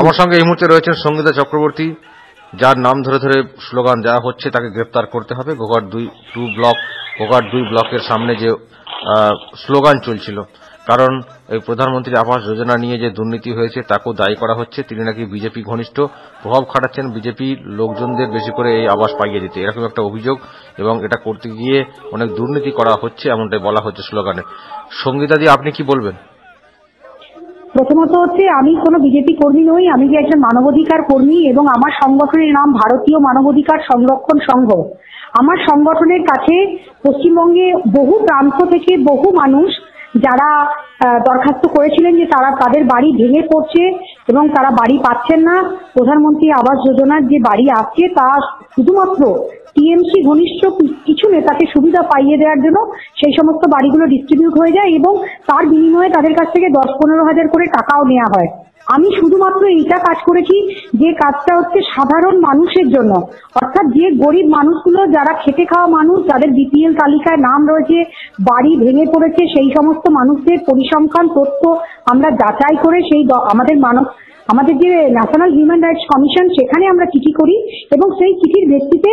আমার সঙ্গে এই মুহূর্তে রয়েছেন সঙ্গীতা চক্রবর্তী, যার নাম ধরে ধরে স্লোগান দেওয়া হচ্ছে তাকে গ্রেপ্তার করতে হবে। গোঘাট দুই টু ব্লক, গোঘাট দুই ব্লকের সামনে যে স্লোগান চলছিল, কারণ এই প্রধানমন্ত্রী আবাস যোজনা নিয়ে যে দুর্নীতি হয়েছে তাকেও দায়ী করা হচ্ছে। তিনি নাকি বিজেপি ঘনিষ্ঠ, প্রভাব খাটাচ্ছেন বিজেপি লোকজনদের বেশি করে এই আবাস পাইয়ে দিতে। এরকম একটা অভিযোগ, এবং এটা করতে গিয়ে অনেক দুর্নীতি করা হচ্ছে, এমনটাই বলা হচ্ছে স্লোগানে। সঙ্গীতাদি আপনি কি বলবেন? প্রথমত হচ্ছে আমি কোনো বিজেপি কর্মী নই, আমি যে একজন মানবাধিকার কর্মী এবং আমার সংগঠনের নাম ভারতীয় মানবাধিকার সংরক্ষণ সংঘ। আমার সংগঠনের কাছে পশ্চিমবঙ্গে বহু প্রান্ত থেকে বহু মানুষ যারা দরখাস্ত করেছিলেন যে তারা তাদের বাড়ি ভেঙে পড়ছে এবং তারা বাড়ি পাচ্ছেন না। প্রধানমন্ত্রী আবাস যোজনার যে বাড়ি আসছে তা শুধুমাত্র টিএমসি ঘনিষ্ঠ কিছু নেতাকে সুবিধা পাইয়ে দেওয়ার জন্য সেই সমস্ত বাড়িগুলো ডিস্ট্রিবিউট হয়ে যায় এবং তার বিনিময়ে তাদের কাছ থেকে দশ পনেরো হাজার করে টাকাও নেওয়া হয়। আমি শুধুমাত্র এইটা কাজ করেছি যে কাজটা হচ্ছে সাধারণ মানুষের জন্য। অর্থাৎ যে গরিব মানুষগুলো, যারা খেটে খাওয়া মানুষ, যাদের বিপিএল তালিকায় নাম রয়েছে, বাড়ি ভেঙে পড়েছে, সেই সমস্ত মানুষদের পরিসংখ্যান তথ্য আমরা যাচাই করে সেই আমাদের মানব আমাদের যে ন্যাশনাল হিউম্যান রাইটস কমিশন সেখানে আমরা চিঠি করি এবং সেই চিঠির ভিত্তিতে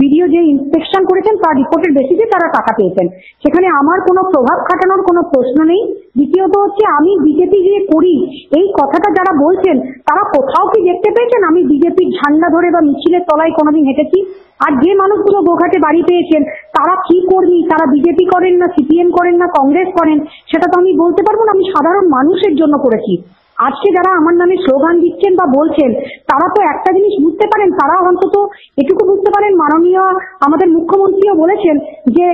বিডিও যে ইন্সপেকশন করেছেন, তার রিপোর্টের বেসিসে তারা টাকা পেয়েছেন। সেখানে আমার কোনো প্রভাব খাটানোর কোনো প্রশ্ন নেই। দ্বিতীয়ত হচ্ছে, আমি বিজেপি গিয়ে করি। এই কথাটা যারা বলছেন, তারা কোথাও কি দেখতে পেয়েছেন? আমি বিজেপির ঝান্ডা ধরে বা মিছিলের তলায় কোনোদিন হেঁটেছি। আর যে মানুষগুলো গোঘাটে বাড়ি পেয়েছেন, তারা কি কর্মী? তারা বিজেপি করেন না, সিপিএম করেন না, কংগ্রেস করেন? সেটা তো আমি বলতে পারব না। আমি সাধারণ মানুষের জন্য করেছি। আজকে যারা আমার নামে স্লোগান দিচ্ছেন বা বলছেন, তারা তো একটা জিনিস বুঝতে পারেন, তারা অন্তত এটুকু বুঝতে পারেন, মাননীয় আমাদের মুখ্যমন্ত্রীও বলেছেন যে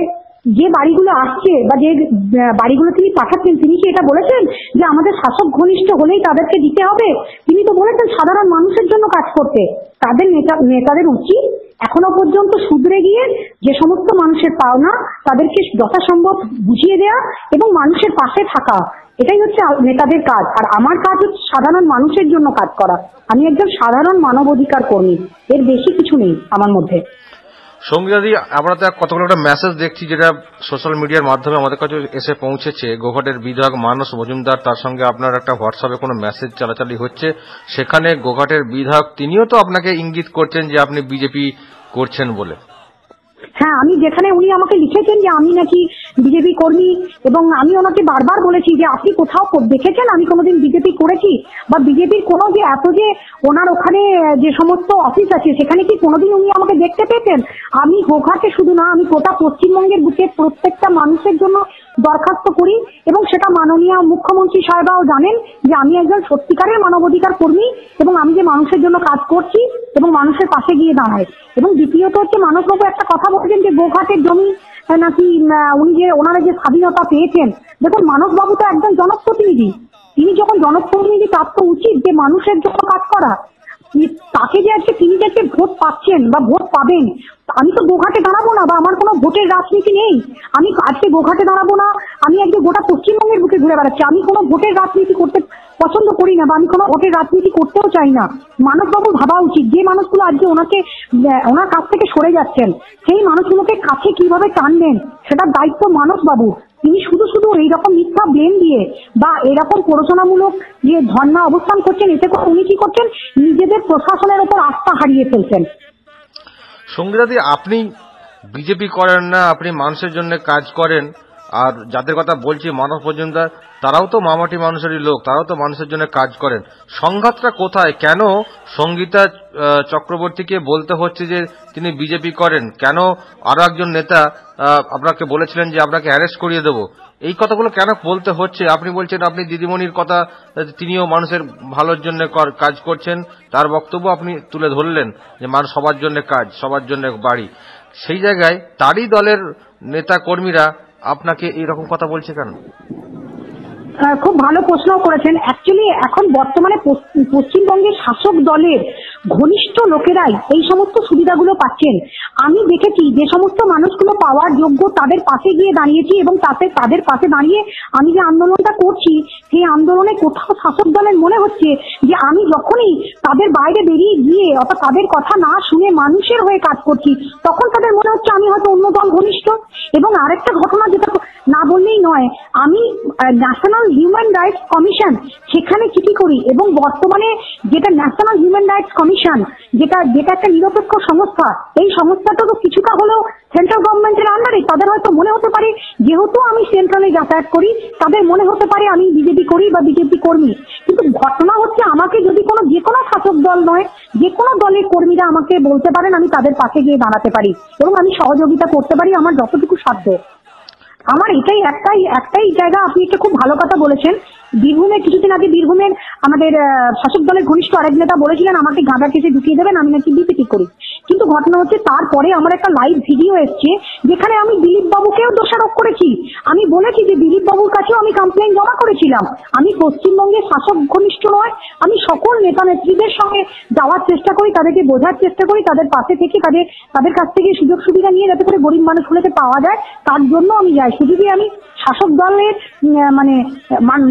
যে বাড়িগুলো আসছে বা যে বাড়িগুলো তিনি পাঠাচ্ছেন, তিনি কি এটা বলেছেন? যে আমাদের শাসক ঘনিষ্ঠ হলেই তাদেরকে দিতে হবে? তিনি তো বলেছেন সাধারণ মানুষের জন্য কাজ করতে। তাদের নেতা, নেতাদের উচিত এখনও পর্যন্ত শুধরে গিয়ে যে সমস্ত মানুষের পাওনা তাদেরকে যথাসম্ভব বুঝিয়ে দেওয়া এবং মানুষের পাশে থাকা। এটাই হচ্ছে নেতাদের কাজ। আর আমার কাজ হচ্ছে সাধারণ মানুষের জন্য কাজ করা। আমি একজন সাধারণ মানবাধিকার কর্মী। এর বেশি কিছু নেই আমার মধ্যে। সঙ্গীতাদি আমরা তো কতগুলো একটা মেসেজ দেখছি যেটা সোশ্যাল মিডিয়ার মাধ্যমে আমাদের কাছে এসে পৌঁছেছে। গোঘাটের বিধায়ক মানস মজুমদার, তার সঙ্গে আপনার একটা হোয়াটসঅ্যাপে কোনো মেসেজ চালাচালি হচ্ছে। সেখানে গোঘাটের বিধায়ক, তিনিও তো আপনাকে ইঙ্গিত করছেন যে আপনি বিজেপি করছেন বলে। হ্যাঁ আমি যেখানে উনি আমাকে লিখেছেন যে আমি নাকি বিজেপি কর্মী এবং আমি ওনাকে বারবার বলেছি যে আপনি কোথাও দেখেছেন আমি কোনোদিন বিজেপি করেছি? বা বিজেপির কোনো যে এত যে ওনার ওখানে যে সমস্ত অফিস আছে, সেখানে কি কোনোদিন উনি আমাকে দেখতে পেতেন? আমি হোঘাটে শুধু না, আমি গোটা পশ্চিমবঙ্গের বুকে প্রত্যেকটা মানুষের জন্য দরখাস্ত করি এবং সেটা মাননীয় মুখ্যমন্ত্রী সাহেবাও জানেন যে আমি একজন সত্যিকারের মানবাধিকার কর্মী এবং আমি যে মানুষের জন্য কাজ করছি এবং মানুষের পাশে গিয়ে দাঁড়াই। এবং দ্বিতীয়ত হচ্ছে মানসবাবু একটা কথা বলছেন যে গোঘাটের জমি নাকি উনি যে ওনারা যে স্বাধীনতা পেয়েছেন, দেখুন মানসবাবু তো একজন জনপ্রতিনিধি। তিনি যখন জনপ্রতিনিধি তার তো উচিত যে মানুষের জন্য কাজ করা, তাকে যে আজকে তিনি যে ভোট পাচ্ছেন বা ভোট পাবেন, আমি তো গোঘাটে দাঁড়াবো ভোটের রাজনীতি নেই। আমি আজকে গোঘাটে দাঁড়াবো না, আমি আজকে গোটা পশ্চিমবঙ্গের বুকে ঘুরে বেড়াচ্ছি। আমি কোনো ভোটের রাজনীতি করতে পছন্দ করি না বা আমি কোনো ভোটের রাজনীতি করতেও চাই না। মানববাবু ভাবা উচিত। যে মানুষগুলো আজকে ওনাকে ওনার কাছ থেকে সরে যাচ্ছেন, সেই মানুষগুলোকে কাছে কীভাবে টানবেন, সেটার দায়িত্ব মানসবাবু তিনি শুধু শুধু এইরকম মিথ্যা ব্লেম দিয়ে বা এরকম প্ররোচনামূলক যে ধর্ণা অবস্থান করছেন, এতে করে উনি কি করছেন? নিজেদের প্রশাসনের উপর আস্থা হারিয়ে ফেলছেন। সঙ্গীতাদি, আপনি বিজেপি করেন না, আপনি মানুষের জন্য কাজ করেন, আর যাদের কথা বলছি, মানব মজুমদার, তারাও তো মামাটি মানুষেরই লোক, তারাও তো মানুষের জন্য কাজ করেন। সংঘাতটা কোথায়? কেন সঙ্গীতা চক্রবর্তীকে বলতে হচ্ছে যে তিনি বিজেপি করেন? কেন আরও একজন নেতা আপনাকে বলেছিলেন যে আপনাকে অ্যারেস্ট করিয়ে দেবো? এই কথাগুলো কেন বলতে হচ্ছে? আপনি বলছেন, আপনি দিদিমণির কথা তিনিও মানুষের ভালোর জন্য কাজ করছেন, তার বক্তব্য আপনি তুলে ধরলেন, যে মানুষ সবার জন্য কাজ, সবার জন্য বাড়ি। সেই জায়গায় তারই দলের নেতা কর্মীরা আপনাকে এইরকম কথা বলছে কেন? খুব ভালো প্রশ্ন করেছেন। অ্যাকচুয়ালি এখন বর্তমানে পশ্চিম- পশ্চিমবঙ্গের শাসক দলের ঘনিষ্ঠ লোকেরাই এই সমস্ত সুবিধাগুলো পাচ্ছেন। আমি দেখেছি যে সমস্ত মানুষগুলো পাওয়ার যোগ্য তাদের পাশে গিয়ে দাঁড়িয়েছি এবং তাতে তাদের পাশে দাঁড়িয়ে আমি যে আন্দোলনটা করছি, সেই আন্দোলনে কোথাও শাসক দলের মনে হচ্ছে যে আমি যখনই তাদের বাইরে বেরিয়ে গিয়ে অর্থাৎ তাদের কথা না শুনে মানুষের হয়ে কাজ করছি, তখন তাদের মনে হচ্ছে আমি হয়তো অন্য দল ঘনিষ্ঠ। এবং আরেকটা ঘটনা যেটা না বললেই নয়, আমি ন্যাশনাল হিউম্যান রাইটস কমিশন সেখানে চিঠি করি এবং বর্তমানে যেটা ন্যাশনাল হিউম্যান রাইটস কমিশন যেটা যেটা একটা নিরপেক্ষ সংস্থা, এই সংস্থাটা তো কিছুটা হলেও সেন্ট্রাল গভর্নমেন্টের আন্ডারে তাদের হয়তো মনে হতে পারে, যেহেতু আমি সেন্ট্রালে যাতায়াত করি, তাদের মনে হতে পারে আমি বিজেপি করি বা বিজেপি কর্মী। কিন্তু ঘটনা হচ্ছে আমাকে যদি কোনো, যে কোনো শাসক দল নয়, যে কোনো দলের কর্মীরা আমাকে বলতে পারেন, আমি তাদের পাশে গিয়ে দাঁড়াতে পারি এবং আমি সহযোগিতা করতে পারি আমার যতটুকু সাধ্য। আমার এটাই একটাই একটাই জায়গা, আপনি একটা খুব ভালো কথা বলেছেন। বীরভূমে কিছুদিন আগে বীরভূমের আমাদের শাসক দলের ঘনিষ্ঠ আরেক নেতা বলেছিলেন, আমাকে গাঁদা কেসে ঢুকিয়ে দেবেন, আমি নাকি বিপিটি করি। কিন্তু ঘটনা হচ্ছে তারপরে আমার একটা লাইভ ভিডিও এসছে, যেখানে আমি দিলীপ বাবুকেও দোষারোপ করেছি। আমি বলেছি যে দিলীপ বাবুর কাছেও আমি কমপ্লেন জমা করেছিলাম। আমি পশ্চিমবঙ্গের শাসক ঘনিষ্ঠ নয়, আমি সকল নেতা নেত্রীদের সঙ্গে যাওয়ার চেষ্টা করি, তাদেরকে বোঝার চেষ্টা করি, তাদের পাশে থেকে তাদের তাদের কাছ থেকে সুযোগ সুবিধা নিয়ে যাতে করে গরিব মানুষগুলোকে পাওয়া যায়, তার জন্য আমি যাই। শুধু যে আমি শাসক দলের মানে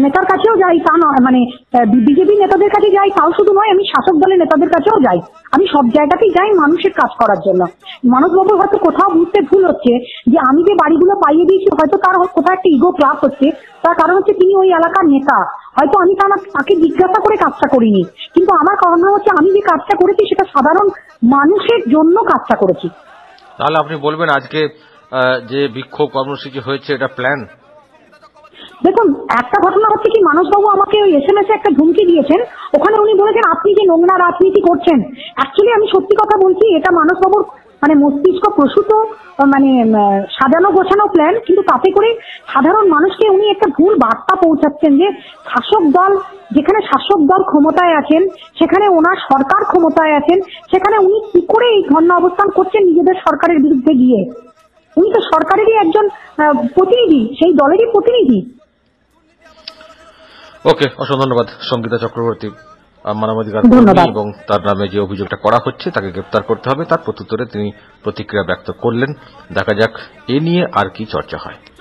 নেতার কাছেও যাই, তা নয় মানে বিজেপি নেতাদের কাছে যাই, তাও শুধু নয়, আমি শাসক দলের নেতাদের কাছেও যাই। আমি সব জায়গাতেই যাই, মানুষের কাজ করার জন্য। মানসবাবুর হয়তো কোথাও বুঝতে ভুল হচ্ছে যে আমি যে বাড়িগুলো পাইয়ে দিয়েছি হয়তো তার কোথাও একটা ইগো ক্লাস হচ্ছে তার কারণ হচ্ছে তিনি ওই এলাকার নেতা। হয়তো আমি তার তাকে জিজ্ঞাসা করে কাজটা করিনি। কিন্তু আমার কারণ হচ্ছে আমি যে কাজটা করেছি সেটা সাধারণ মানুষের জন্য কাজটা করেছি। তাহলে আপনি বলবেন আজকে যে বিক্ষোভ কর্মসূচি হয়েছে এটা প্ল্যান দেখুন একটা ঘটনা হচ্ছে কি মানসবাবু আমাকে ওই এস এম এস একটা ধুমকি দিয়েছেন আপনি যে নোংরা রাজনীতি করছেন অ্যাকচুয়ালি আমি সত্যি কথা বলছি, এটা মানসবাবুর মানে মস্তিষ্ক প্রসূত মানে সাজানো গোছানো প্ল্যান কিন্তু তাতে করে সাধারণ মানুষকে উনি একটা ভুল বার্তা পৌঁছাচ্ছেন যে শাসক দল, যেখানে শাসক দল ক্ষমতায় আছেন, সেখানে ওনার সরকার ক্ষমতায় আছেন, সেখানে উনি কি করে এই ধর্ণা অবস্থান করছেন নিজেদের সরকারের বিরুদ্ধে গিয়ে? উনি তো সরকারেরই একজন প্রতিনিধি, সেই দলেরই প্রতিনিধি। ওকে অসংখ্য ধন্যবাদ, সঙ্গীতা চক্রবর্তী। মানবাধিকার। কর্মী এবং তার নামে যে অভিযোগটা করা হচ্ছে তাকে গ্রেপ্তার করতে হবে। তার প্রত্যুত্তরে তিনি প্রতিক্রিয়া ব্যক্ত করলেন। দেখা যাক এ নিয়ে আর কি চর্চা হয়।